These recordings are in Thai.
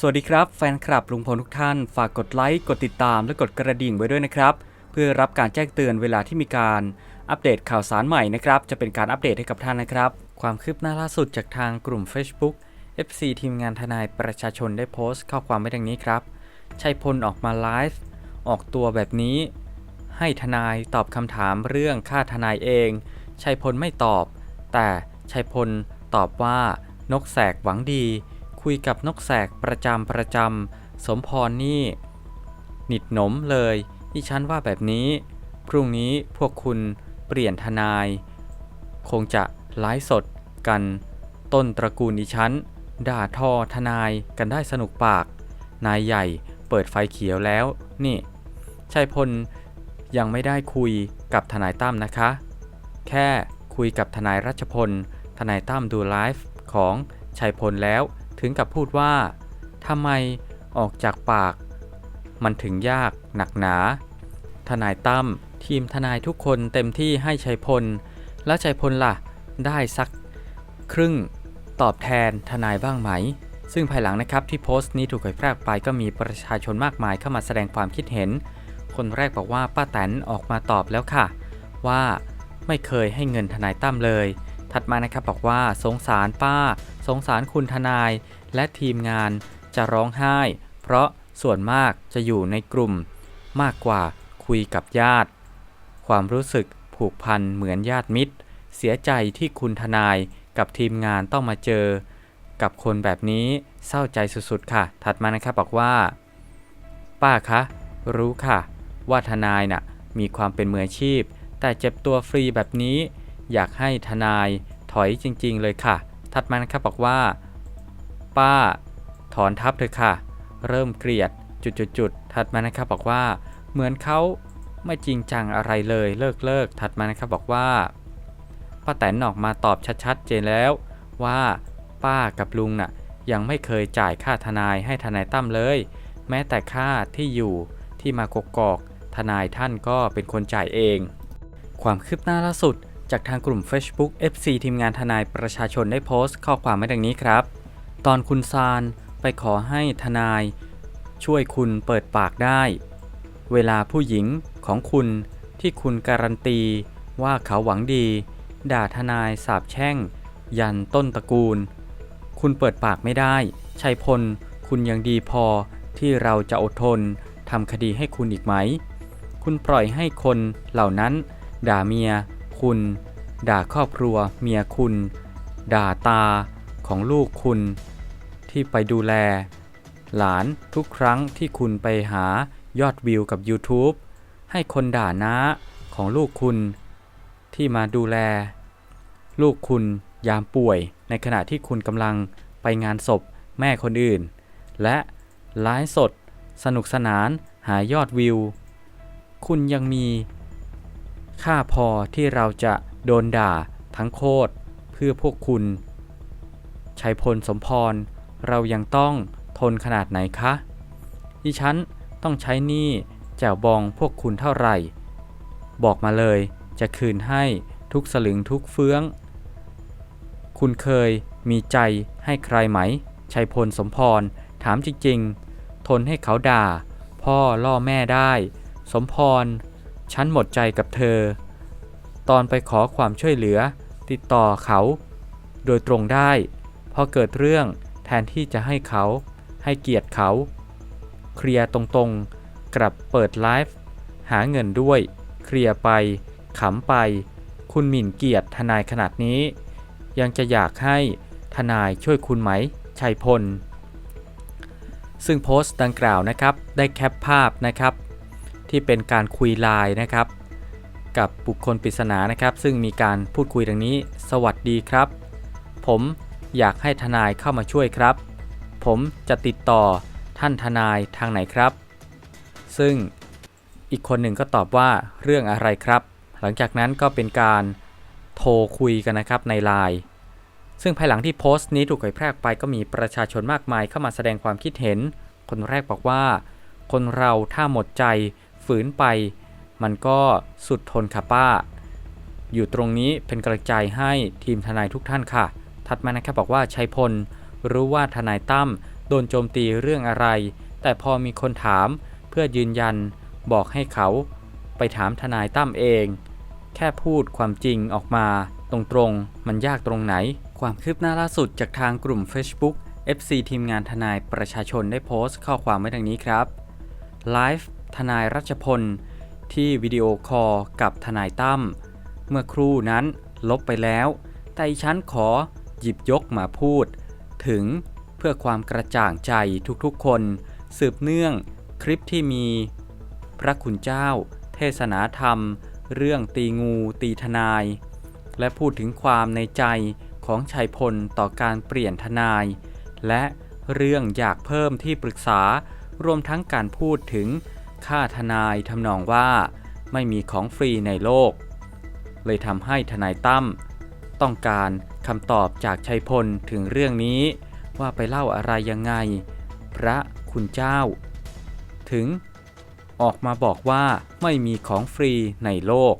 สวัสดีครับแฟนคลับลุงพลทุกท่าน ฝากกดไลค์ กดติดตามและกดกระดิ่งไว้ด้วยนะครับ เพื่อรับการแจ้งเตือนเวลาที่มีการอัปเดตข่าวสารใหม่นะครับ จะเป็นการอัปเดตให้กับท่านนะครับ ความคืบหน้าล่าสุดจากทางกลุ่ม Facebook FC ทีมงานทนายประชาชนได้โพสต์ข้อความไว้ดังนี้ครับชัยพลออกมาไลฟ์ออกตัวแบบนี้ ให้ทนายตอบคำถามเรื่องค่าทนายเองชัยพลไม่ตอบ แต่ชัยพลตอบว่านกแสกหวังดี คุยกับนกแสกประจำประจำสมพรนี่ หนิดหนมเลยที่ฉันว่าแบบนี้ พรุ่งนี้พวกคุณเปลี่ยนทนาย คงจะไลฟ์สดกัน ต้นตระกูลดิฉัน ด่าทอทนายกันได้สนุกปาก นายใหญ่เปิดไฟเขียวแล้ว นี่ชัยพลยังไม่ได้คุยกับทนายตั้มนะคะ แค่คุยกับทนายรัชพล ทนายตั้มดูไลฟ์ของชัยพลแล้ว ถึงกับพูดว่าทำไมออกจากปาก มันถึงยากหนักหนา ทนายตั้มทีมทนายทุกคนเต็มที่ให้ชัยพล แล้วชัยพลล่ะ ได้สัก ครึ่งตอบแทนทนายบ้างไหม ซึ่งภายหลังนะครับที่โพสต์นี้ถูกเผยแพร่ไปก็มีประชาชนมากมายเข้ามาแสดงความคิดเห็น คนแรกบอกว่าป้าแตนออกมาตอบแล้วค่ะ ว่าไม่เคยให้เงินทนายตั้มเลย ถัดมานะครับบอกว่าสงสารป้า สงสารคุณทนาย และทีมงานจะร้องไห้ เพราะส่วนมากจะอยู่ในกลุ่ม มากกว่าคุยกับญาติ ความรู้สึกผูกพันเหมือนญาติมิตร เสียใจที่คุณทนายกับทีมงานต้องมาเจอ กับคนแบบนี้เศร้าใจสุดๆค่ะ ถัดมานะครับบอกว่า ป้าคะรู้ค่ะ ว่าทนายน่ะมีความเป็นมืออาชีพ แต่เจ็บตัวฟรีแบบนี้ อยากให้ทนายถอยจริง ๆ เลยค่ะ ถัดมานะครับบอกว่า ป้า ถอนทับเถอะค่ะ เริ่มเกลียดจุดๆๆถัดมานะครับบอกว่า เหมือนเขาไม่จริงจังอะไรเลยเลิกเลิกถัดมานะครับบอกว่าป้าแตนออกมาตอบชัดๆเจนแล้ว ว่าป้ากับลุงน่ะยังไม่เคยจ่ายค่าทนายให้ทนายตั้มเลย แม้แต่ค่าที่อยู่ที่มากกอกทนายท่านก็เป็นคนจ่ายเอง ความคืบหน้าล่าสุด จากทางกลุ่ม Facebook FC ทีมงานทนายประชาชนได้โพสต์ข้อความไว้ดังนี้ครับ ตอนคุณซานไปขอให้ทนาย ช่วยคุณเปิดปากได้ เวลาผู้หญิงของคุณที่คุณการันตี ว่าเขาหวังดี ด่าทนายสาบแช่ง ยันต้นตระกูล คุณเปิดปากไม่ได้ชัยพล คุณยังดีพอที่เราจะอดทนทำคดีให้คุณอีกไหม คุณปล่อยให้คนเหล่านั้น ด่าเมีย คุณ ด่าครอบครัวเมียคุณ ด่าตาของลูกคุณ ที่ไปดูแล หลานทุกครั้งที่คุณไปหายอดวิวกับ YouTube ให้คนด่าน้าของลูกคุณ ที่มาดูแล ลูกคุณยามป่วย ในขณะที่คุณกำลังไปงานศพแม่คนอื่น และไลฟ์สด สนุกสนานหายอดวิว คุณยังมี ค่าพอที่เราจะโดนด่าทั้งโคตรเพื่อพวกคุณ ชัยพลสมพร เรายังต้องทนขนาดไหนคะดิฉันต้องใช้หนี้แจวบองพวกคุณเท่าไหร่ บอกมาเลยจะคืนให้ทุกสลึงทุกเฟื้อง คุณเคยมีใจให้ใครไหม ชัยพลสมพร ถามจริงๆ ทนให้เขาด่า พ่อล่อแม่ได้ สมพร ฉันหมดใจกับเธอ ตอนไปขอความช่วยเหลือ ติดต่อเขา โดยตรงได้ พอเกิดเรื่องแทนที่จะให้เขา ให้เกียรติเขา เคลียร์ตรงๆ กลับเปิดไลฟ์หาเงินด้วย เคลียร์ไป ขำไป คุณหมิ่นเกียรติทนายขนาดนี้ ยังจะอยากให้ทนายช่วยคุณไหม ชัยพล ซึ่งโพสต์ดังกล่าวนะครับ ได้แคปภาพนะครับ ที่เป็นการคุยไลน์นะครับ กับบุคคลปริศนานะครับ ซึ่งมีการพูดคุยดังนี้ สวัสดีครับ ผมอยากให้ทนายเข้ามาช่วยครับ ผมจะติดต่อท่านทนายทางไหนครับ ซึ่งอีกคนหนึ่งก็ตอบว่าเรื่องอะไรครับ หลังจากนั้นก็เป็นการโทรคุยกันนะครับในไลน์ซึ่งภายหลังที่โพสต์นี้ถูกเผยแพร่ไปก็มีประชาชนมากมายเข้ามาแสดงความคิดเห็น คนแรกบอกว่า คนเราถ้าหมดใจ ฝืนไป มันก็สุดทนค่ะป้า อยู่ตรงนี้เป็นกำลังใจให้ทีมทนายทุกท่านค่ะถัดมานะครับบอกว่าชัยพล รู้ว่าทนายตั้มโดนโจมตีเรื่องอะไร แต่พอมีคนถามเพื่อยืนยันบอกให้เขา ไปถามทนายตั้มเอง แค่พูดความจริงออกมา ตรงๆ มันยากตรงไหน ความคืบหน้าล่าสุดจากทางกลุ่ม Facebook FC ทีมงานทนายประชาชนได้โพสต์ข้อความไว้ดังนี้ครับไลฟ์ ทนายรัชพล ที่วิดีโอคอลกับทนายตั้มเมื่อครู่นั้นลบไปแล้ว แต่ฉันขอหยิบยกมาพูด ถึงเพื่อความกระจ่างใจทุกๆคน สืบเนื่องคลิปที่มี พระคุณเจ้า เทศนาธรรม เรื่องตีงูตีทนาย และพูดถึงความในใจของชัยพลต่อการเปลี่ยนทนาย และเรื่องอยากเพิ่มที่ปรึกษารวมทั้งการพูดถึง ค่าทนายทำนองว่าไม่มีของฟรีในโลก เลยทำให้ทนายตั้มต้องการคำตอบจากชัยพลถึงเรื่องนี้ ว่าไปเล่าอะไรยังไง พระคุณเจ้า ถึงออกมาบอกว่าไม่มีของฟรีในโลก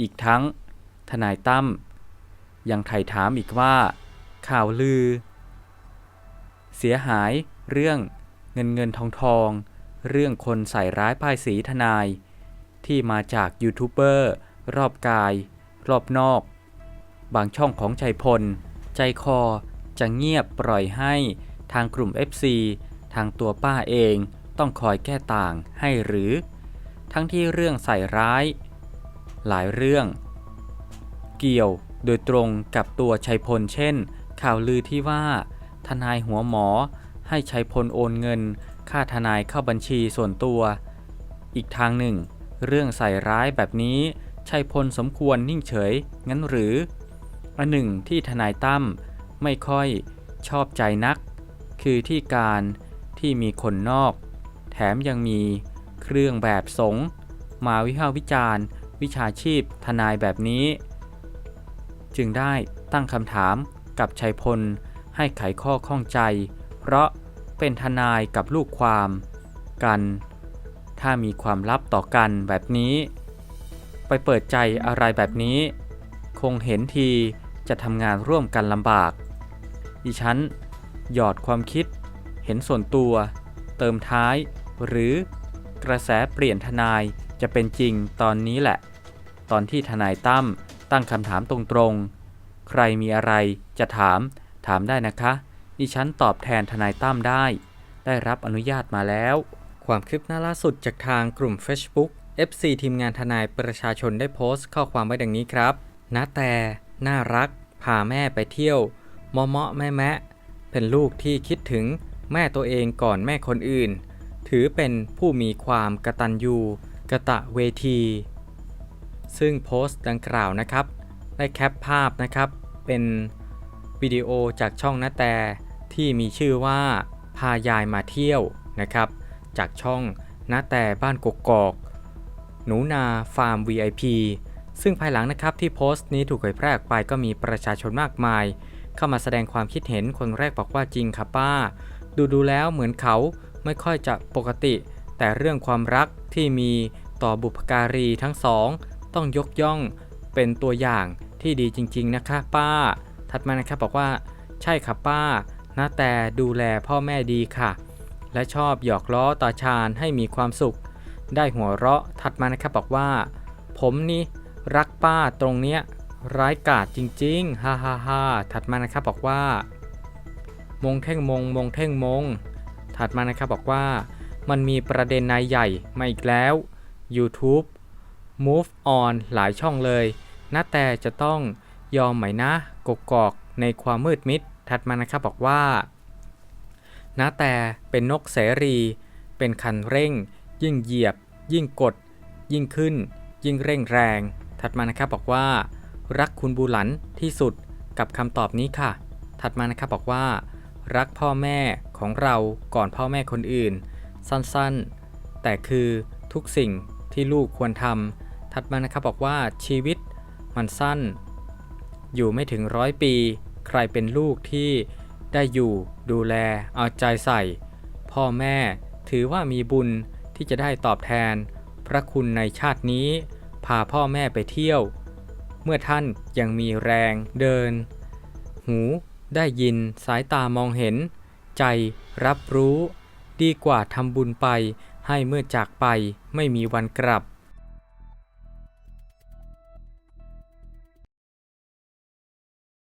อีกทั้งทนายตั้มยังไถ่ถามอีกว่า ข่าวลือ เสียหายเรื่องเงินเงินทองทอง เรื่องคนใส่ร้ายป้ายสีทนาย ที่มาจากยูทูบเบอร์รอบกาย รอบนอก บางช่องของใจพล ใจคอจะเงียบปล่อยให้ทางกลุ่ม FC ทางตัวป้าเองต้องคอยแก้ต่างให้หรือ ทั้งที่เรื่องใส่ร้าย หลายเรื่อง เกี่ยวโดยตรงกับตัวชัยพลเช่น ข่าวลือที่ว่า ทนายหัวหมอให้ชัยพลโอนเงิน ค่าทนายเข้าบัญชีส่วนตัว อีกทางหนึ่ง เรื่องใส่ร้ายแบบนี้ชัยพลสมควรนิ่งเฉย งั้นหรืออันหนึ่งที่ทนายตั้มไม่ค่อยชอบใจนัก คือที่การที่มีคนนอก แถมยังมีเครื่องแบบสงมาวิพากษ์วิจารณ์ วิชาชีพทนายแบบนี้ จึงได้ตั้งคำถามกับชัยพลให้ไขข้อข้องใจ เพราะ เป็นทนายกับลูกความกัน ถ้ามีความลับต่อกันแบบนี้ ไปเปิดใจอะไรแบบนี้ คงเห็นทีจะทำงานร่วมกันลำบาก ดิฉัน หยอดความคิด เห็นส่วนตัว เติมท้าย หรือกระแสเปลี่ยนทนายจะเป็นจริงตอนนี้แหละ ตอนที่ทนายตั้มตั้งคำถามตรงๆ ใครมีอะไรจะถามถามได้นะคะ ดิฉันตอบแทนทนายตั้มได้ ได้รับอนุญาตมาแล้ว ความคืบหน้าล่าสุดจากทางกลุ่ม Facebook FC ทีมงานทนายประชาชนได้โพสต์ข้อความไว้ดังนี้ครับนาแต่น่ารัก พาแม่ไปเที่ยวมาะเมาะแม่แมะเป็นลูกที่คิดถึงแม่ตัวเองก่อนแม่คนอื่น ถือเป็นผู้มีความกตัญญูกะตะเวที ซึ่งโพสต์ดังกล่าวนะครับ ได้แคปภาพนะครับ เป็นวิดีโอจากช่องนาแต่ ที่มีชื่อว่าพายายมาเที่ยวนะครับ จากช่องนาแต่บ้านกกอก หนูนาฟาร์ม VIP ซึ่งภายหลังนะครับที่โพสต์นี้ถูกเผยแพร่ออกไปก็มีประชาชนมากมาย เข้ามาแสดงความคิดเห็นคนแรกบอกว่าจริงค่ะป้า ดูดูแล้วเหมือนเขาไม่ค่อยจะปกติ แต่เรื่องความรักที่มีต่อบุพการีทั้งสอง ต้องยกย่องเป็นตัวอย่างที่ดีจริง ๆ นะคะป้า ถัดมานะครับบอกว่า ใช่ค่ะป้า นะแต่ดูแลพ่อแม่ดีค่ะ และชอบหยอกล้อตาชาญให้มีความสุข ได้หัวเราะถัดมานะครับบอกว่า ผมนี่รักป้าตรงเนี้ยร้ายกาจจริงๆฮ่าฮ่าฮ่าถัดมานะครับบอกว่า มงเท่งมงมงเท่งมง ถัดมานะครับบอกว่า มันมีประเด็นนายใหญ่มาอีกแล้ว YouTube Move On หลายช่องเลยนะแต่จะต้องยอมไหมนะกกอกในความมืดมิด ถัดมานะครับบอกว่านะแต่เป็นนกเสรี เป็นคันเร่ง ยิ่งเหยียบ ยิ่งกด ยิ่งขึ้น ยิ่งเร่งแรง ถัดมานะครับบอกว่า รักคุณบูหลันที่สุดกับคำตอบนี้ค่ะ ถัดมานะครับบอกว่า รักพ่อแม่ของเราก่อนพ่อแม่คนอื่น สั้นๆ แต่คือทุกสิ่งที่ลูกควรทำถัดมานะครับบอกว่าชีวิตมันสั้น อยู่ไม่ถึงร้อยปี ใครเป็นลูกที่ได้อยู่ดูแลเอาใจใส่ พ่อแม่ถือว่ามีบุญที่จะได้ตอบแทน พระคุณในชาตินี้ พาพ่อแม่ไปเที่ยว เมื่อท่านยังมีแรงเดิน หูได้ยินสายตามองเห็น ใจรับรู้ ดีกว่าทำบุญไปให้เมื่อจากไปไม่มีวันกลับ